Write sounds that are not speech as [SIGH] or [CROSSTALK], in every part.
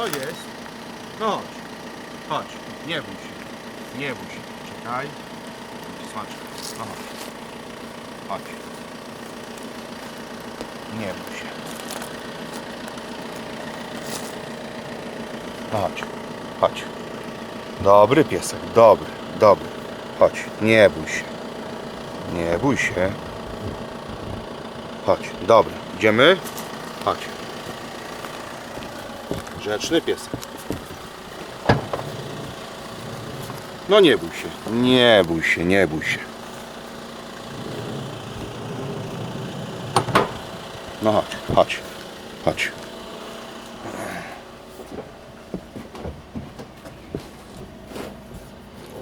Co jest? No chodź. Chodź. Nie bój się. Nie bój się. Czekaj. Smaczka. No chodź. Chodź. Nie bój się. No Chodź. Chodź. Dobry piesek. Dobry. Dobry. Chodź. Nie bój się. Nie bój się. Chodź. Dobry. Idziemy? Chodź. Grzeczny piesek. No nie bój się. Nie bój się, nie bój się. No chodź, chodź, chodź.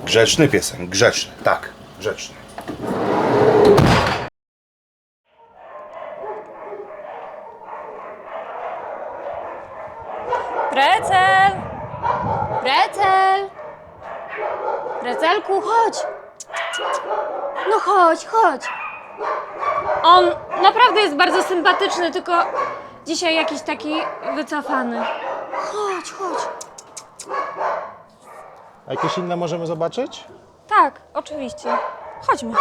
Grzeczny piesek, grzeczny, tak, grzeczny. Precel! Precel! Precelku, chodź! No chodź, chodź! On naprawdę jest bardzo sympatyczny, tylko dzisiaj jakiś taki wycofany. Chodź, chodź. A jakieś inne możemy zobaczyć? Tak, oczywiście. Chodźmy.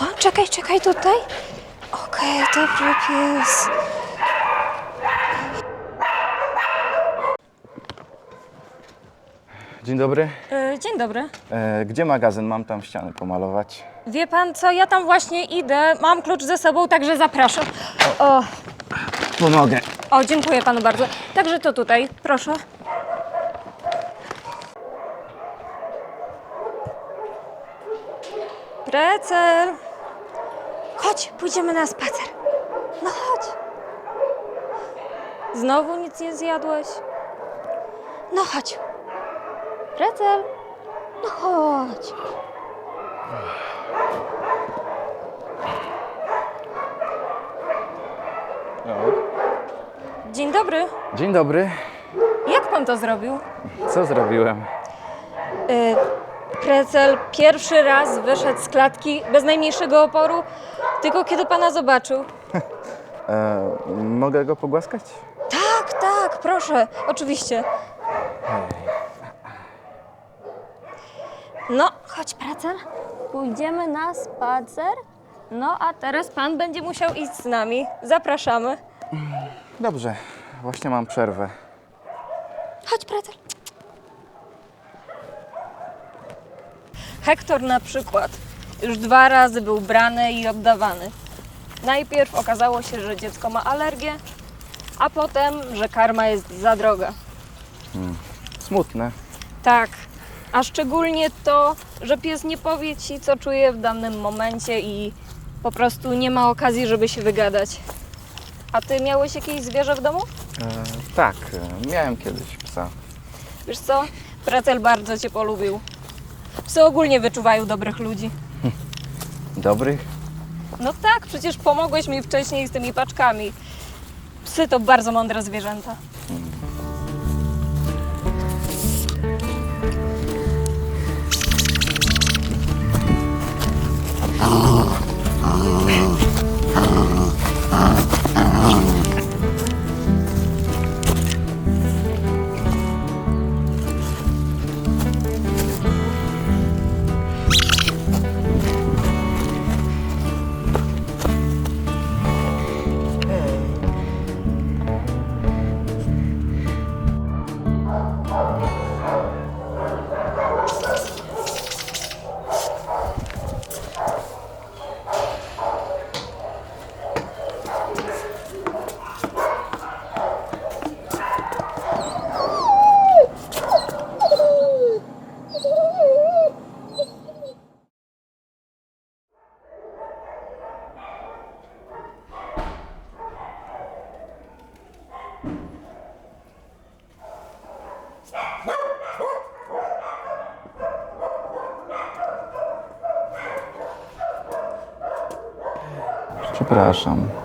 O, czekaj, czekaj tutaj. Okej, dobry pies. Dzień dobry. E, dzień dobry. E, gdzie magazyn? Mam tam ściany pomalować. Wie pan co, ja tam właśnie idę. Mam klucz ze sobą, także zapraszam. O, Pomogę. o dziękuję panu bardzo. Także to tutaj, proszę. Precel. Chodź, pójdziemy na spacer. No chodź. Znowu nic nie zjadłeś? No chodź. Precel. No chodź. Dzień dobry. Dzień dobry. Jak pan to zrobił? Co zrobiłem? Y, Precel pierwszy raz wyszedł z klatki bez najmniejszego oporu, tylko kiedy pana zobaczył. [LAUGHS] E, mogę go pogłaskać? Tak, tak, proszę, oczywiście. No, chodź, Precel. Pójdziemy na spacer. No, a teraz pan będzie musiał iść z nami. Zapraszamy. Dobrze. Właśnie mam przerwę. Chodź, Precel. Hektor na przykład już dwa razy był brany i oddawany. Najpierw okazało się, że dziecko ma alergię, a potem, że karma jest za droga. Smutne. Tak, a szczególnie to, że pies nie powie ci, co czuje w danym momencie i po prostu nie ma okazji, żeby się wygadać. A ty miałeś jakieś zwierzę w domu? E, tak, e, miałem kiedyś psa. Wiesz co? Precel bardzo cię polubił. Psy ogólnie wyczuwają dobrych ludzi. Dobrych? No tak, przecież pomogłeś mi wcześniej z tymi paczkami. Psy to bardzo mądre zwierzęta. Przepraszam.